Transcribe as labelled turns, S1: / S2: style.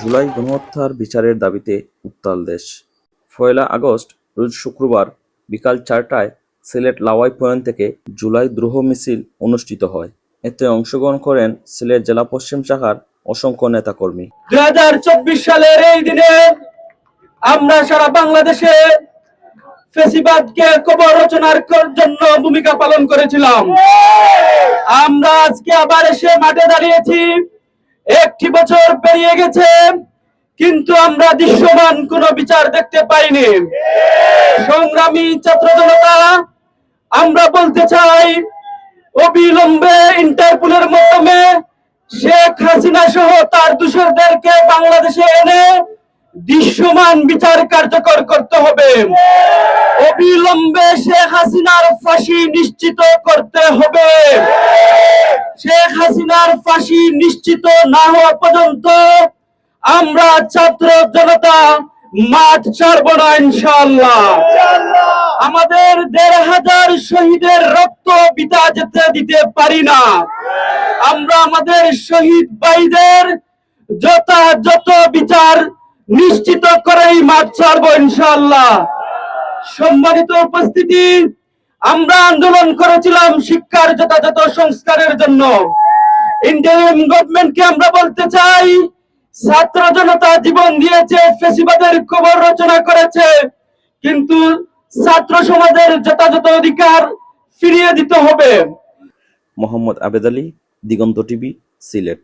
S1: জুলাই গণহত্যার বিচারের দাবিতে উত্তাল দেশ। পয়লা আগস্ট, রোজ শুক্রবার, বিকাল চারটায় সিলেট লাওয়াই পয়েন্ট থেকে জুলাই দ্রোহ মিছিল অনুষ্ঠিত হয়। এতে অংশগ্রহণ করেন সিলেট জেলা পশ্চিম শাখার অসংখ্য নেতাকর্মী।
S2: দুই হাজার চব্বিশ সালের এই দিনে আমরা সারা বাংলাদেশে ফেসিবাদকে কবর রচনার জন্য ভূমিকা পালন করেছিলাম। আমরা আজকে আবার এসে মাঠে দাঁড়িয়েছি। একটি বছর পেরিয়ে গেছে, কিন্তু আমরা দৃশ্যমান কোন বিচার দেখতে পাইনি। সংগ্রামী ছাত্র জনতা, আমরা বলতে চাই, অবিলম্বে ইন্টারপোলের মাধ্যমে শেখ হাসিনা সহ তার দূষরদেরকে বাংলাদেশে এনে দৃশ্যমান বিচার কার্যকর করতে হবে। অবিলম্বে শেখ হাসিনার ফাঁসি নিশ্চিত করতে হবে। হাসিনার ফাঁসি নিশ্চিত না হওয়া পর্যন্ত আমরা ছাত্র জনতা মাঠ ছাড়ব না ইনশাআল্লাহ। আমাদের দেড় হাজার শহীদের রক্ত বিতা যেতে দিতে পারি না। আমরা আমাদের শহীদ ভাইদের যথাযথ বিচার নিশ্চিত করেই মাঠ ছাড়বো ইনশাল্লাহ সম্মানিত উপস্থিতি, আমরা আন্দোলন করেছিলাম শিক্ষার যথাযথ সংস্কারের জন্য। ইন্ডিয়ান গভর্নমেন্টকে আমরা বলতে চাই, ছাত্র জনতা জীবন দিয়েছে, ফেসিবাদের খবর রচনা করেছে, কিন্তু ছাত্র সমাজের যথাযথ অধিকার ফিরিয়ে দিতে হবে।
S1: মোহাম্মদ আবেদ আলী, দিগন্ত টিভি, সিলেট।